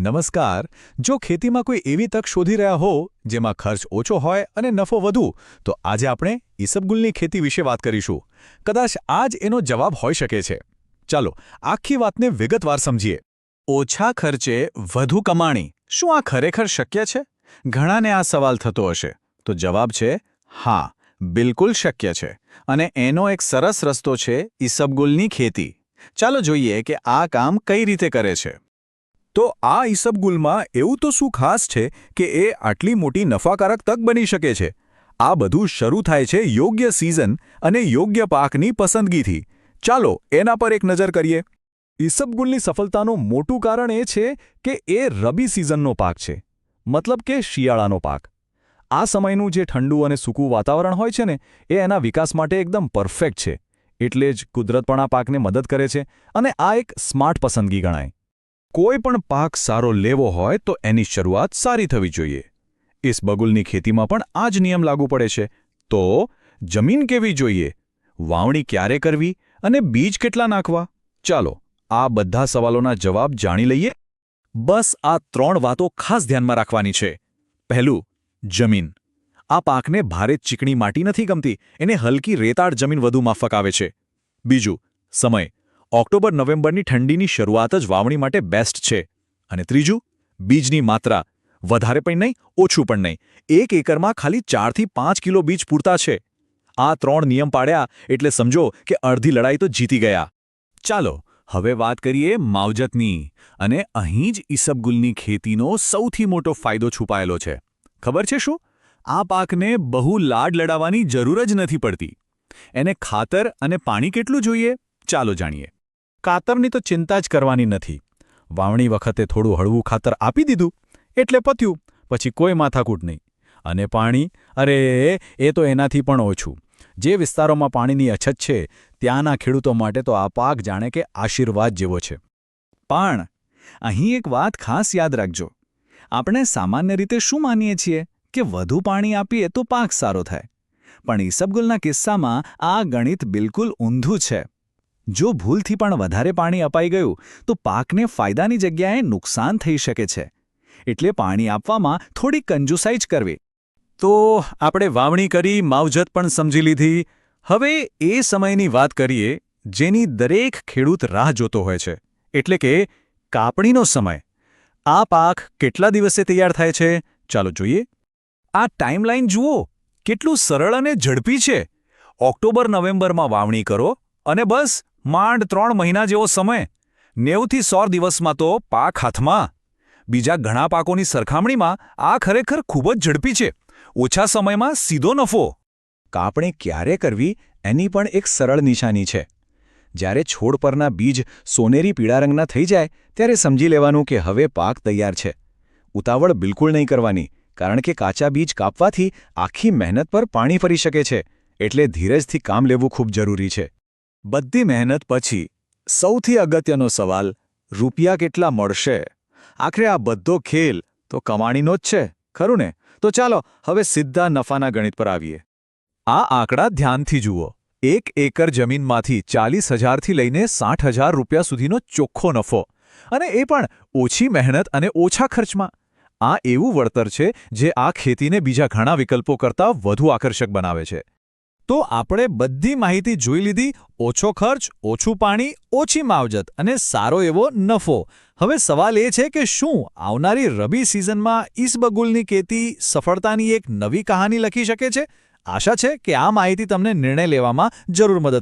નમસ્કાર. જો ખેતીમાં કોઈ એવી તક શોધી રહ્યા હો, જેમાં ખર્ચ ઓછો હોય અને નફો વધુ, તો આજે આપણે ઈસબગુલની ખેતી વિશે વાત કરીશું. કદાચ આ જ એનો જવાબ હોઈ શકે છે. ચાલો, આખી વાતને વિગતવાર સમજીએ. ઓછા ખર્ચે વધુ કમાણી, શું આ ખરેખર શક્ય છે? ઘણાને આ સવાલ થતો હશે. તો જવાબ છે, હા, બિલકુલ શક્ય છે. અને એનો એક સરસ રસ્તો છે ઈસબગુલની ખેતી. ચાલો જોઈએ કે આ કામ કઈ રીતે કરે છે. તો આ ઈસબગુલમાં એવું તો શું ખાસ છે કે એ આટલી મોટી નફાકારક તક બની શકે છે? આ બધું શરૂ થાય છે યોગ્ય સિઝન અને યોગ્ય પાકની પસંદગીથી. ચાલો એના પર એક નજર કરીએ. ઈસબગુલની સફળતાનું મોટું કારણ એ છે કે એ રબી સિઝનનો પાક છે. મતલબ કે શિયાળાનો પાક. આ સમયનું જે ઠંડુ અને સૂકું વાતાવરણ હોય છે ને, એ એના વિકાસ માટે એકદમ પરફેક્ટ છે. એટલે જ કુદરત પણ આ પાકને મદદ કરે છે અને આ એક સ્માર્ટ પસંદગી ગણાય. કોઈ પણ પાક સારો લેવો હોય તો એની શરૂઆત સારી થવી જોઈએ. ઇસબગુલની ખેતીમાં પણ આ જ નિયમ લાગુ પડે છે. તો જમીન કેવી જોઈએ? વાવણી ક્યારે કરવી અને બીજ કેટલા નાખવા? ચાલો, આ બધા સવાલોના જવાબ જાણી લઈએ. બસ આ ત્રણ વાતો ખાસ ધ્યાનમાં રાખવાની છે. પહેલું, જમીન. આ પાકને ભારે ચીકણી માટી નથી ગમતી, એને હલકી રેતાળ જમીન વધુ માફક આવે છે. બીજું, સમય. ઓક્ટોબર નવેમ્બરની ઠંડીની શરૂઆત જ વાવણી માટે બેસ્ટ છે. અને ત્રીજું, બીજની માત્રા. વધારે પણ નહીં, ઓછું પણ નહીં. એક એકરમાં ખાલી ચારથી પાંચ કિલો બીજ પૂરતા છે. આ ત્રણ નિયમ પાડ્યા એટલે સમજો કે અડધી લડાઈ તો જીતી ગયા. ચાલો, હવે વાત કરીએ માવજતની. અને અહીં જ ઈસબગુલની ખેતીનો સૌથી મોટો ફાયદો છુપાયેલો છે. ખબર છે શું? આ પાકને બહુ લાડ લડાવવાની જરૂર જ નથી પડતી. એને ખાતર અને પાણી કેટલું જોઈએ? ચાલો જાણીએ. કાતરની તો ચિંતા જ કરવાની નથી. વાવણી વખતે થોડું હળવું ખાતર આપી દીધું, એટલે પત્યું, પછી કોઈ માથાકૂટ નહીં. અને પાણી, અરે, એ તો એનાથી પણ ઓછું. જે વિસ્તારોમાં પાણીની અછત છે, ત્યાંના ખેડૂતો માટે તો આ પાક જાણે કે આશીર્વાદ જેવો છે. પણ, અહીં એક વાત ખાસ યાદ રાખજો. આપણે સામાન્ય રીતે શું માનીએ છીએ? કે વધુ પાણી આપીએ તો પાક સારો થાય. પણ ઈસબગુલના કિસ્સામાં આ ગણિત બિલકુલ ઊંધું છે. જો ભૂલથી પણ વધારે પાણી અપાઈ ગયું, તો પાકને ફાયદાની જગ્યાએ નુકસાન થઈ શકે છે. એટલે પાણી આપવામાં થોડી કંજુસાઈ જ કરવી. તો આપણે વાવણી કરી, માવજત પણ સમજી લીધી. હવે એ સમયની વાત કરીએ, જેની દરેક ખેડૂત રાહ જોતો હોય છે. એટલે કે કાપણીનો સમય. આ પાક કેટલા દિવસે તૈયાર થાય છે? ચાલો જોઈએ. આ ટાઈમલાઈન જુઓ, કેટલું સરળ અને ઝડપી છે. ઓક્ટોબર, નવેમ્બરમાં વાવણી કરો અને બસ માંડ ત્રણ મહિના જેવો સમય. નેવથી સો દિવસમાં તો પાક હાથમાં. બીજા ઘણા પાકોની સરખામણીમાં આ ખરેખર ખૂબ જ ઝડપી છે. ઓછા સમયમાં સીધો નફો. કાપણી ક્યારે કરવી એની પણ એક સરળ નિશાની છે. જ્યારે છોડ પરના બીજ સોનેરી પીળા રંગના થઈ જાય, ત્યારે સમજી લેવાનું કે હવે પાક તૈયાર છે. ઉતાવળ બિલકુલ નહીં કરવાની, કારણ કે કાચા બીજ કાપવાથી આખી મહેનત પર પાણી ફરી શકે છે. એટલે ધીરજથી કામ લેવું ખૂબ જરૂરી છે. બધી મહેનત પછી સૌથી અગત્યનો સવાલ, રૂપિયા કેટલા મળશે? આખરે આ બધો ખેલ તો કમાણીનો જ છે, ખરું ને? તો ચાલો, હવે સીધા નફાના ગણિત પર આવીએ. આ આંકડા ધ્યાનથી જુઓ. એક એકર જમીનમાંથી ચાલીસ હજારથી લઈને સાઠ હજાર રૂપિયા સુધીનો ચોખ્ખો નફો. અને એ પણ ઓછી મહેનત અને ઓછા ખર્ચમાં. આ એવું વળતર છે, જે આ ખેતીને બીજા ઘણા વિકલ્પો કરતાં વધુ આકર્ષક બનાવે છે. તો આપણે બધી માહિતી જોઈ લીધી, ઓછો ખર્ચ, ઓછું પાણી, ઓછી માવજત અને સારો એવો નફો. હવે સવાલ એ છે કે શું આવનારી રબી સિઝનમાં ઈસબગુલની ખેતી સફળતાની એક નવી કહાની લખી શકે છે? આશા છે કે આ માહિતી તમને નિર્ણય લેવામાં જરૂર મદદ